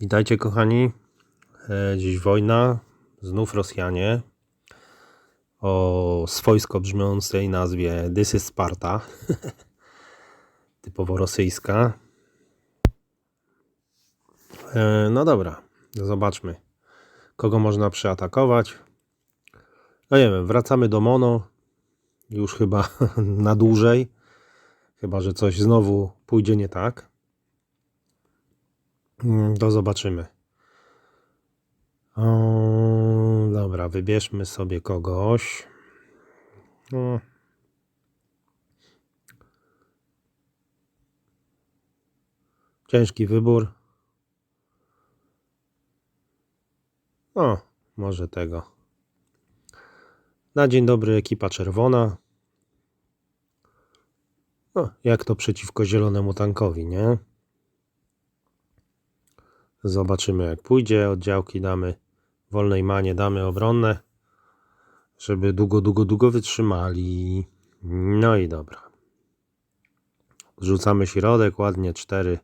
Witajcie kochani. E, Dziś wojna, znów Rosjanie o swojsko brzmiącej nazwie This is Sparta. Typowo rosyjska. E, No dobra, zobaczmy kogo można przeatakować. No nie wiem, wracamy do Mono. Już chyba na dłużej. Chyba, że coś znowu pójdzie nie tak. Mm, To zobaczymy. O, dobra, wybierzmy sobie kogoś. O. Ciężki wybór. O, może tego. Na dzień dobry, ekipa czerwona. Jak to przeciwko zielonemu tankowi, nie? Zobaczymy jak pójdzie. Oddziałki damy wolnej manie, damy obronne, żeby długo, długo, długo wytrzymali. No i dobra. Rzucamy środek, ładnie cztery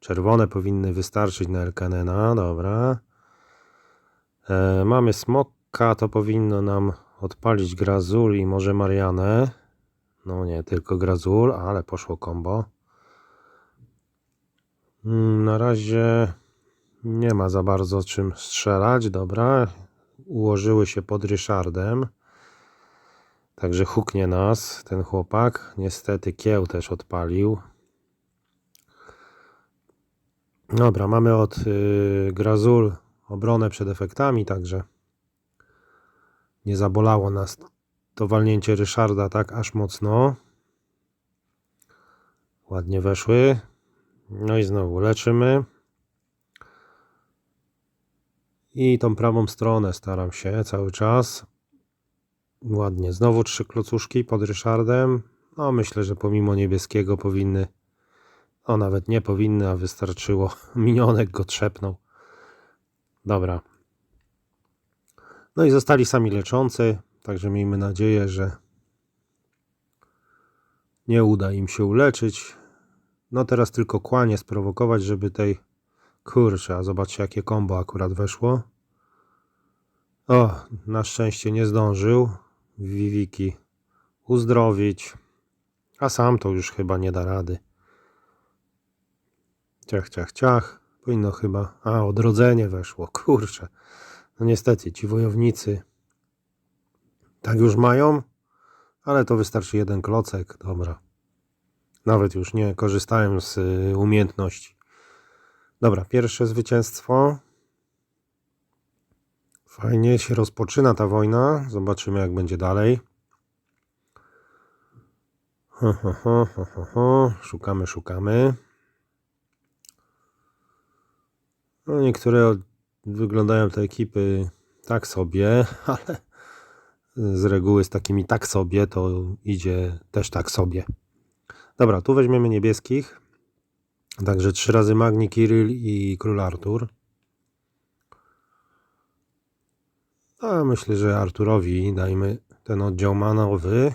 czerwone powinny wystarczyć na Elkanena. Dobra. E, mamy smoka, to powinno nam odpalić Grazul i może Marianę. No nie, tylko Grazul, ale poszło combo. Mm, Na razie nie ma za bardzo czym strzelać. Dobra. Ułożyły się pod Ryszardem. Także huknie nas ten chłopak. Niestety kieł też odpalił. Dobra, mamy od y, Grazul obronę przed efektami, także nie zabolało nas to walnięcie Ryszarda tak aż mocno. Ładnie weszły. No i znowu leczymy. I tą prawą stronę staram się cały czas. Ładnie. Znowu trzy klocuszki pod Ryszardem. No myślę, że pomimo niebieskiego powinny. O, nawet nie powinny, a wystarczyło. Minionek go trzepnął. Dobra. No i zostali sami leczący. Także miejmy nadzieję, że nie uda im się uleczyć. No teraz tylko kłanie sprowokować, żeby tej Kurczę, a zobaczcie jakie kombo akurat weszło. O, na szczęście nie zdążył Viviki uzdrowić, a sam to już chyba nie da rady. Ciach, ciach, ciach. Powinno chyba... A, odrodzenie weszło, kurczę. No niestety, ci wojownicy tak już mają, ale to wystarczy jeden klocek, dobra. Nawet już nie korzystałem z y, umiejętności. Dobra, pierwsze zwycięstwo. Fajnie się rozpoczyna ta wojna. Zobaczymy, jak będzie dalej. Ho, ho, ho, ho, ho. Szukamy, szukamy. No, niektóre wyglądają te ekipy tak sobie, ale z reguły z takimi tak sobie to idzie też tak sobie. Dobra, tu weźmiemy niebieskich. Także trzy razy Magni Kiryl i Król Artur. A myślę, że Arturowi dajmy ten oddział manowy.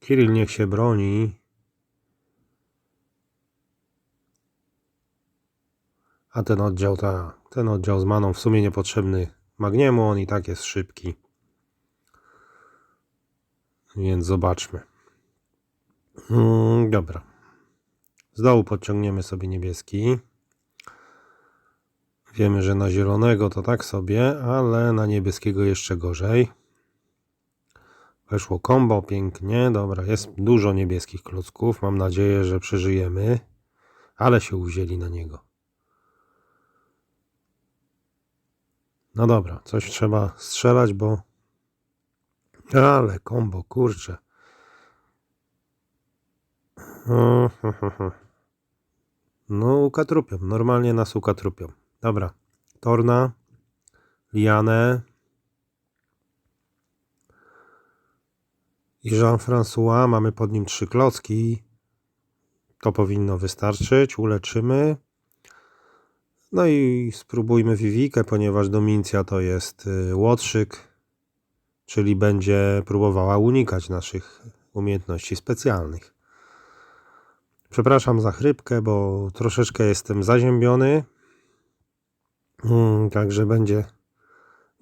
Kiryl niech się broni. A ten oddział, ta, ten oddział z maną w sumie niepotrzebny Magniemu, on i tak jest szybki. Więc zobaczmy. Mm, dobra. Z dołu podciągniemy sobie niebieski. Wiemy, że na zielonego to tak sobie, ale na niebieskiego jeszcze gorzej. Weszło combo pięknie. Dobra, jest dużo niebieskich klocków. Mam nadzieję, że przeżyjemy. Ale się uwzięli na niego. No dobra, coś trzeba strzelać, bo... Ale combo, kurczę. O, ho, ho, ho. No, ukatrupią. Normalnie nas ukatrupią. Dobra. Torna. Lianę. I Jean-François. Mamy pod nim trzy klocki. To powinno wystarczyć. Uleczymy. No i spróbujmy Vivikę, ponieważ Domincja to jest y, łotrzyk, czyli będzie próbowała unikać naszych umiejętności specjalnych. Przepraszam za chrypkę, bo troszeczkę jestem zaziębiony. Mm, Także będzie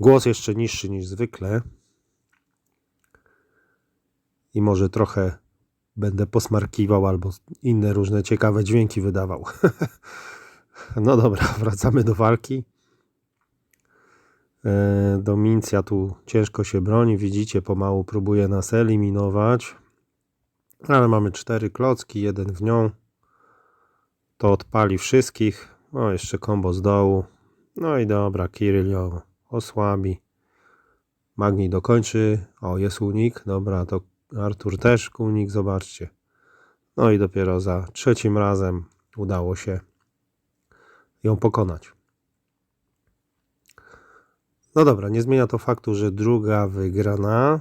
głos jeszcze niższy niż zwykle. I może trochę będę posmarkiwał albo inne różne ciekawe dźwięki wydawał. no dobra, wracamy do walki. E, Domincja tu ciężko się broni. Widzicie, pomału próbuje nas eliminować. Ale mamy cztery klocki, jeden w nią. To odpali wszystkich. O, jeszcze kombo z dołu. No i dobra, Kiryl ją osłabi. Magni dokończy. O, jest unik. Dobra, to Artur też unik, zobaczcie. No i dopiero za trzecim razem udało się ją pokonać. No dobra, nie zmienia to faktu, że druga wygrana.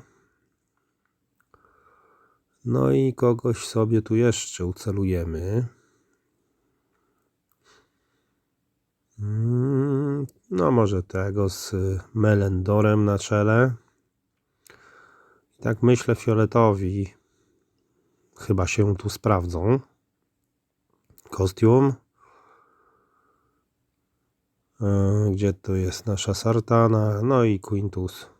No i kogoś sobie tu jeszcze ucelujemy. Mm, No może tego z Melendorem na czele. Tak myślę, fioletowi chyba się tu sprawdzą. Kostium. E, Gdzie to jest nasza Sartana? No i Quintus.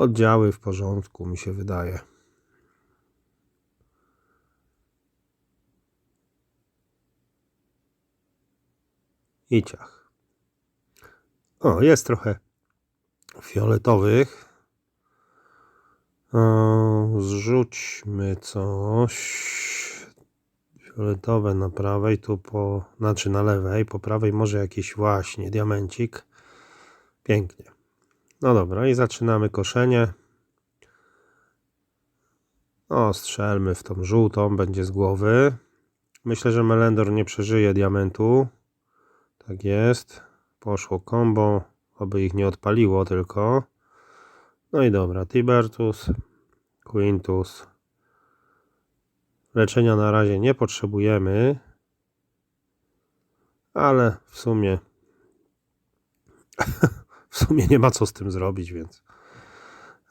Oddziały w porządku, mi się wydaje. I ciach. O, jest trochę fioletowych. O, zrzućmy coś. Fioletowe na prawej, tu po, znaczy na lewej, po prawej może jakiś właśnie diamencik. Pięknie. No dobra, i zaczynamy koszenie. O, strzelmy w tą żółtą, będzie z głowy. Myślę, że Melendor nie przeżyje diamentu. Tak jest. Poszło combo, oby ich nie odpaliło tylko. No i dobra, Tibertus, Quintus. Leczenia na razie nie potrzebujemy, ale w sumie w sumie nie ma co z tym zrobić, więc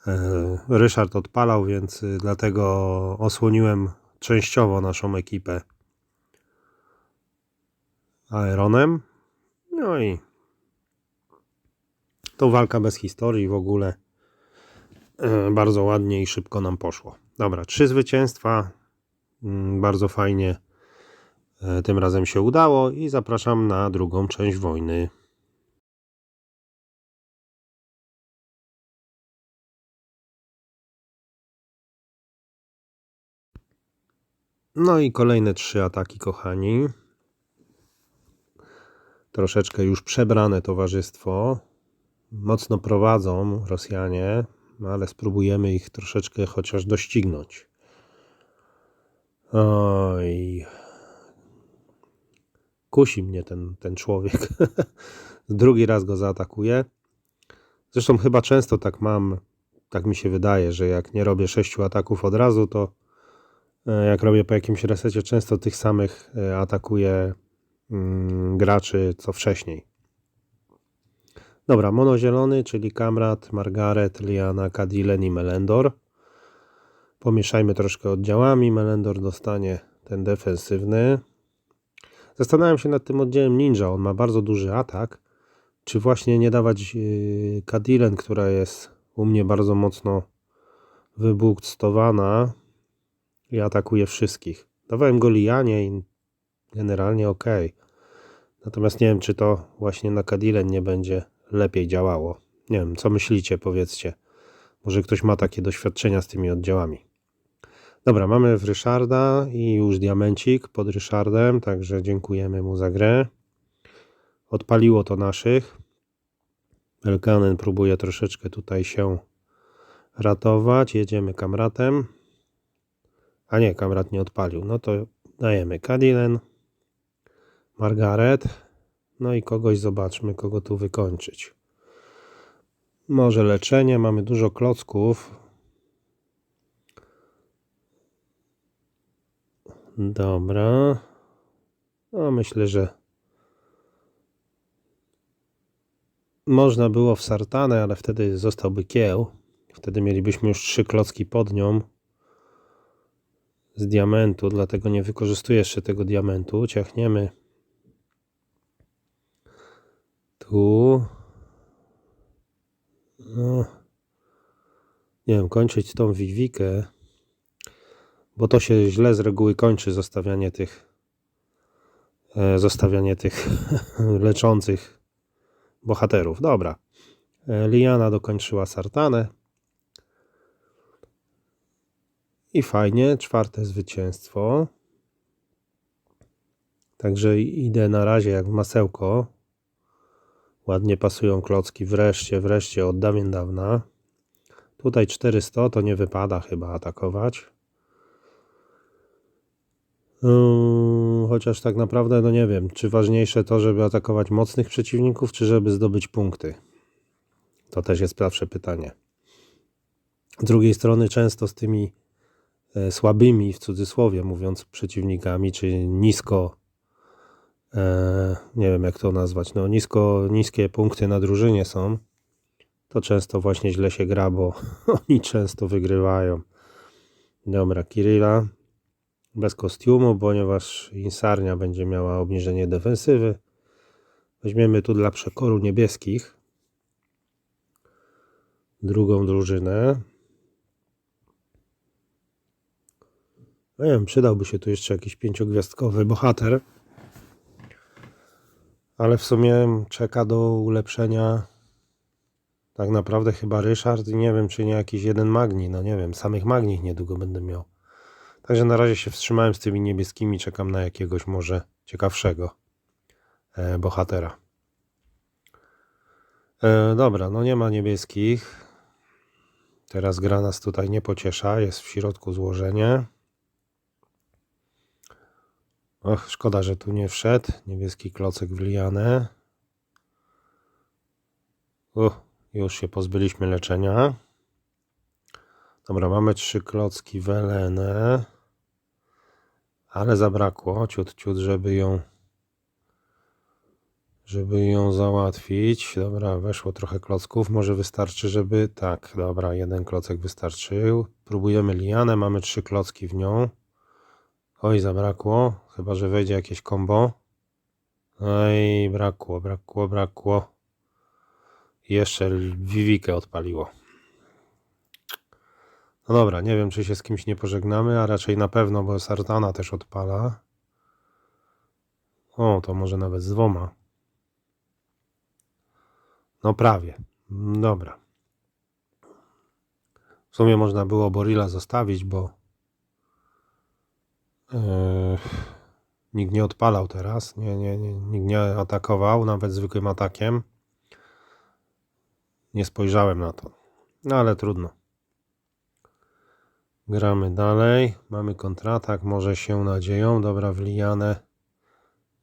e, Ryszard odpalał, więc y, dlatego osłoniłem częściowo naszą ekipę Aeronem. No i to walka bez historii w ogóle e, bardzo ładnie i szybko nam poszło. Dobra, trzy zwycięstwa. Mm, Bardzo fajnie e, tym razem się udało i zapraszam na drugą część wojny. No i kolejne trzy ataki, kochani. Troszeczkę już przebrane towarzystwo. Mocno prowadzą Rosjanie, ale spróbujemy ich troszeczkę chociaż doścignąć. Oj. Kusi mnie ten, ten człowiek. Drugi raz go zaatakuję. Zresztą chyba często tak mam, tak mi się wydaje, że jak nie robię sześciu ataków od razu, to jak robię po jakimś resecie, często tych samych e, atakuję mm, graczy co wcześniej. Dobra, monozielony, czyli Kamrat, Margaret, Liana, Kadilen i Melendor. Pomieszajmy troszkę oddziałami. Melendor dostanie ten defensywny. Zastanawiam się nad tym oddziałem Ninja. On ma bardzo duży atak. Czy właśnie nie dawać yy, Kadilen, która jest u mnie bardzo mocno wybukstowana i atakuje wszystkich. Dawałem go Lianie i generalnie ok. Natomiast nie wiem, czy to właśnie na Kadilen nie będzie lepiej działało. Nie wiem, co myślicie, powiedzcie. Może ktoś ma takie doświadczenia z tymi oddziałami. Dobra, mamy w Ryszarda i już diamencik pod Ryszardem, także dziękujemy mu za grę. Odpaliło to naszych. Elkanen próbuje troszeczkę tutaj się ratować. Jedziemy kamratem. A nie, kamrat nie odpalił. No to dajemy Kadilen, Margaret. No i kogoś zobaczmy, kogo tu wykończyć. Może leczenie, mamy dużo klocków. Dobra. No myślę, że można było w Sartanę, ale wtedy zostałby kieł. Wtedy mielibyśmy już trzy klocki pod nią z diamentu, dlatego nie wykorzystuję jeszcze tego diamentu. Ciachniemy Tu. No. Nie wiem, kończyć tą wiwikę, bo to się źle z reguły kończy zostawianie tych e, zostawianie tych leczących bohaterów. Dobra. E, Liana dokończyła Sartanę. I fajnie, czwarte zwycięstwo. Także idę na razie jak w masełko. Ładnie pasują klocki. Wreszcie, wreszcie od dawien dawna. Tutaj 400 to nie wypada chyba atakować. Yy, chociaż tak naprawdę, no nie wiem, czy ważniejsze to, żeby atakować mocnych przeciwników, czy żeby zdobyć punkty. To też jest zawsze pytanie. Z drugiej strony, często z tymi słabymi, w cudzysłowie mówiąc, przeciwnikami, czy nisko, e, nie wiem jak to nazwać, no nisko, niskie punkty na drużynie są, to często właśnie źle się gra, bo oni często wygrywają. Dobra, Kirilla bez kostiumu, ponieważ Insarnia będzie miała obniżenie defensywy. Weźmiemy tu dla przekoru niebieskich drugą drużynę. No nie wiem, przydałby się tu jeszcze jakiś pięciogwiazdkowy bohater. Ale w sumie czeka do ulepszenia tak naprawdę chyba Ryszard i nie wiem, czy nie jakiś jeden magni. No nie wiem, samych magni niedługo będę miał. Także na razie się wstrzymałem z tymi niebieskimi. Czekam na jakiegoś może ciekawszego e, bohatera. E, dobra, no nie ma niebieskich. Teraz gra nas tutaj nie pociesza. Jest w środku złożenie. Och, szkoda, że tu nie wszedł. Niebieski klocek w lianę. Już się pozbyliśmy leczenia. Dobra, mamy trzy klocki welenę. Ale zabrakło ciut, ciut, żeby ją żeby ją załatwić. Dobra, weszło trochę klocków. Może wystarczy, żeby... Tak, dobra, jeden klocek wystarczył. Próbujemy lianę, mamy trzy klocki w nią. Oj, zabrakło. Chyba, że wejdzie jakieś combo. Oj, brakło, brakło, brakło. Jeszcze Vivikę odpaliło. No dobra, nie wiem, czy się z kimś nie pożegnamy, a raczej na pewno, bo Sartana też odpala. O, to może nawet z dwoma. No prawie. Dobra. W sumie można było Borilla zostawić, bo nikt nie odpalał teraz. Nie, nie, nie, nikt nie atakował, nawet zwykłym atakiem. Nie spojrzałem na to. No ale trudno. Gramy dalej. Mamy kontratak. Może się nadzieją. Dobra, wlijane.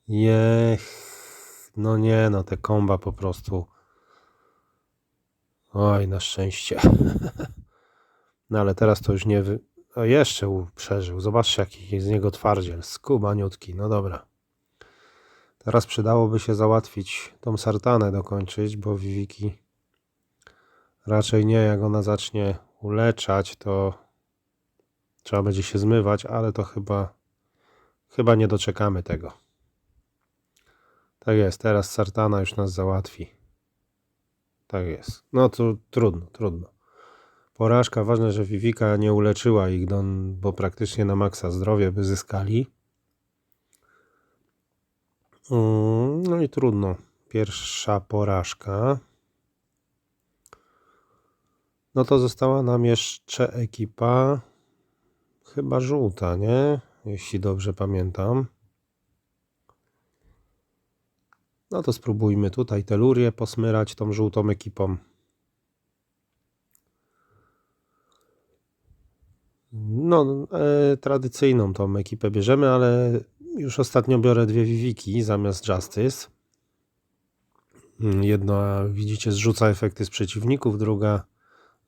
Jech. No nie, no te komba po prostu. Oj, na szczęście. No ale teraz to już nie. O, jeszcze przeżył. Zobaczcie, jaki z niego twardziel. Skubaniutki. No dobra. Teraz przydałoby się załatwić tą sartanę dokończyć, bo Viviki raczej nie. Jak ona zacznie uleczać, to trzeba będzie się zmywać, ale to chyba chyba nie doczekamy tego. Tak jest, teraz Sartana już nas załatwi. Tak jest. No to trudno, trudno. Porażka, ważne, że Vivika nie uleczyła ich, bo praktycznie na maksa zdrowie by zyskali. Mm, no i trudno. Pierwsza porażka. No to została nam jeszcze ekipa chyba żółta, nie? Jeśli dobrze pamiętam. No to spróbujmy tutaj telurię posmyrać tą żółtą ekipą. No, e, tradycyjną tą ekipę bierzemy, ale już ostatnio biorę dwie Viviki zamiast Justice. Jedna, widzicie, zrzuca efekty z przeciwników, druga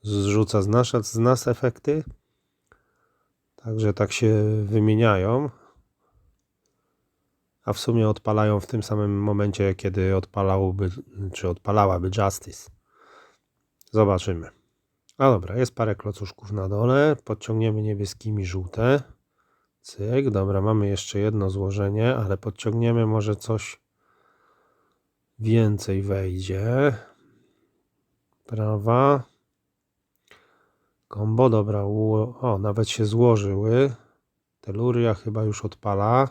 zrzuca z nas, z nas efekty. Także tak się wymieniają a w sumie odpalają w tym samym momencie, kiedy odpalałby, czy odpalałaby Justice. Zobaczymy. A dobra, jest parę klocuszków na dole. Podciągniemy niebieskimi żółte. Cyk, dobra, mamy jeszcze jedno złożenie, ale podciągniemy może coś więcej wejdzie. Prawa. Kombo, dobra. O, nawet się złożyły. Teluria chyba już odpala.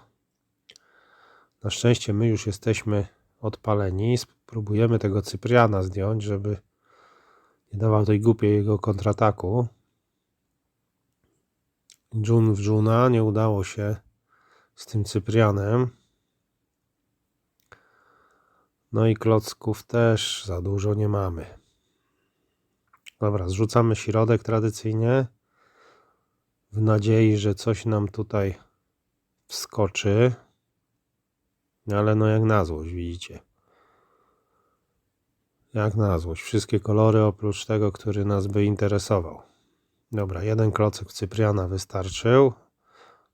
Na szczęście my już jesteśmy odpaleni. Spróbujemy tego Cypriana zdjąć, żeby nie dawał tej głupiej jego kontrataku. Jun w Juna nie udało się z tym Cyprianem. No i klocków też za dużo nie mamy. Dobra, zrzucamy środek tradycyjnie. W nadziei, że coś nam tutaj wskoczy. Ale no jak na złość, widzicie. Jak na złość. Wszystkie kolory oprócz tego, który nas by interesował. Dobra, jeden klocek Cypriana wystarczył.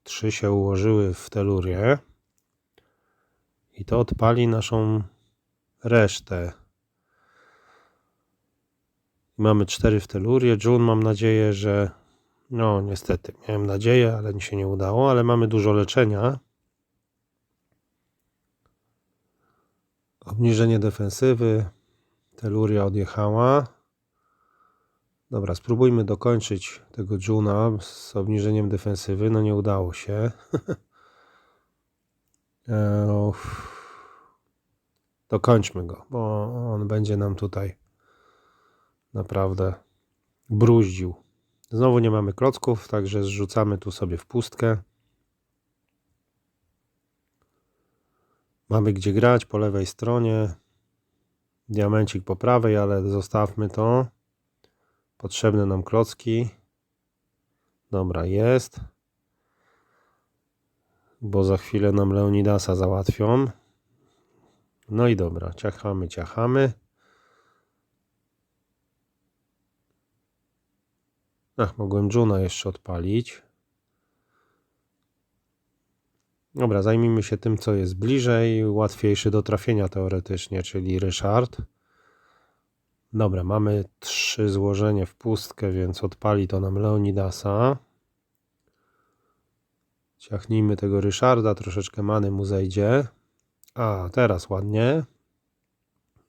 Trzy się ułożyły w telurię. I to odpali naszą resztę. Mamy cztery w telurię. June mam nadzieję, że no niestety, miałem nadzieję, ale mi się nie udało, ale mamy dużo leczenia. Obniżenie defensywy. Teluria odjechała. Dobra, spróbujmy dokończyć tego Juna z obniżeniem defensywy. No nie udało się. E, uff. Dokończmy go, bo on będzie nam tutaj naprawdę bruździł. Znowu nie mamy klocków, także zrzucamy tu sobie w pustkę. Mamy gdzie grać po lewej stronie. Diamencik po prawej, ale zostawmy to. Potrzebne nam klocki. Dobra, jest. Bo za chwilę nam Leonidasa załatwią. No i dobra, ciachamy, ciachamy. Ach, mogłem Juna jeszcze odpalić. Dobra, zajmijmy się tym, co jest bliżej, łatwiejszy do trafienia teoretycznie, czyli Ryszard. Dobra, mamy trzy złożenie w pustkę, więc odpali to nam Leonidasa. Ciachnijmy tego Ryszarda, troszeczkę many mu zejdzie. A, teraz ładnie.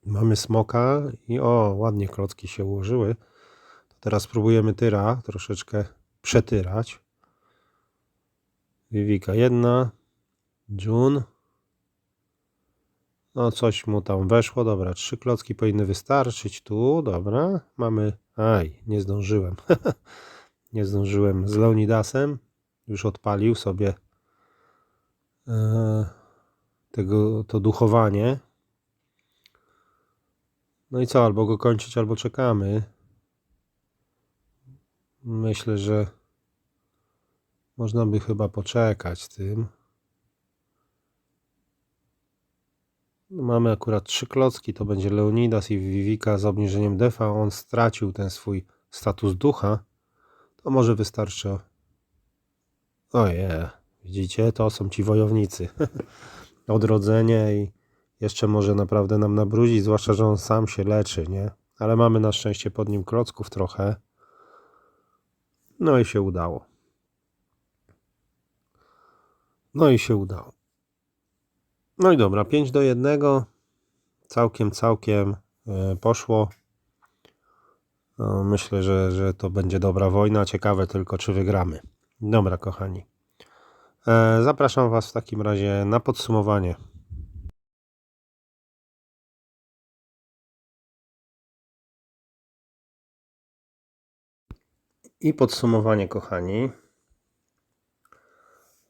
Mamy smoka i o, ładnie klocki się ułożyły. To teraz spróbujemy tyra troszeczkę przetyrać. Vivika jedna. June. No, coś mu tam weszło. Dobra, trzy klocki powinny wystarczyć tu. Dobra, mamy. Aj, nie zdążyłem. nie zdążyłem z Leonidasem. Już odpalił sobie e, tego, to duchowanie. No i co, albo go kończyć, albo czekamy. Myślę, że można by chyba poczekać tym. Mamy akurat trzy klocki, to będzie Leonidas i Vivika z obniżeniem defa. On stracił ten swój status ducha. To może wystarczy. Oje, widzicie, to są ci wojownicy. Odrodzenie i jeszcze może naprawdę nam nabrudzić, zwłaszcza, że on sam się leczy, nie? Ale mamy na szczęście pod nim klocków trochę. No i się udało. No i się udało. No i dobra, 5 do 1. Całkiem, całkiem e, poszło. No, myślę, że, że to będzie dobra wojna. Ciekawe tylko, czy wygramy. Dobra, kochani. E, Zapraszam Was w takim razie na podsumowanie. I podsumowanie, kochani.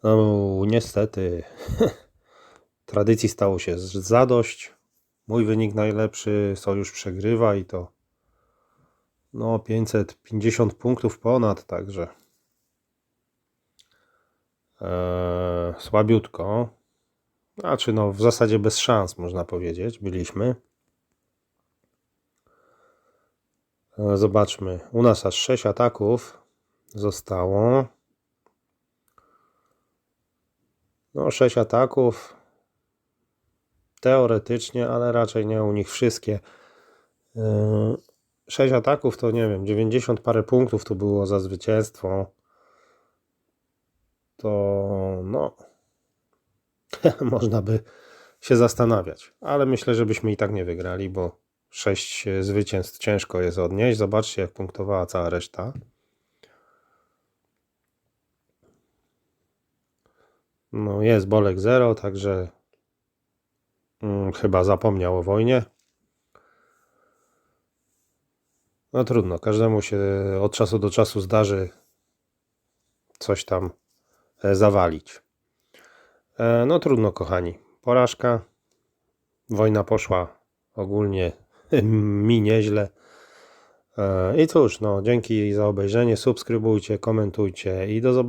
No, niestety, tradycji stało się zadość. Mój wynik najlepszy, Sojusz przegrywa i to no 550 punktów ponad, także e, słabiutko. Znaczy no w zasadzie bez szans można powiedzieć, byliśmy. E, Zobaczmy, u nas aż 6 ataków zostało. No 6 ataków teoretycznie, ale raczej nie u nich wszystkie. Yy, 6 ataków to nie wiem, 90 parę punktów to było za zwycięstwo. To no można by się zastanawiać. Ale myślę, że byśmy i tak nie wygrali, bo 6 zwycięstw ciężko jest odnieść. Zobaczcie, jak punktowała cała reszta. No jest Bolek 0, także chyba zapomniał o wojnie. No trudno, każdemu się od czasu do czasu zdarzy coś tam e, zawalić. E, No trudno, kochani. Porażka. Wojna poszła ogólnie mi nieźle. E, I cóż, no, dzięki za obejrzenie. Subskrybujcie, komentujcie i do zobaczenia.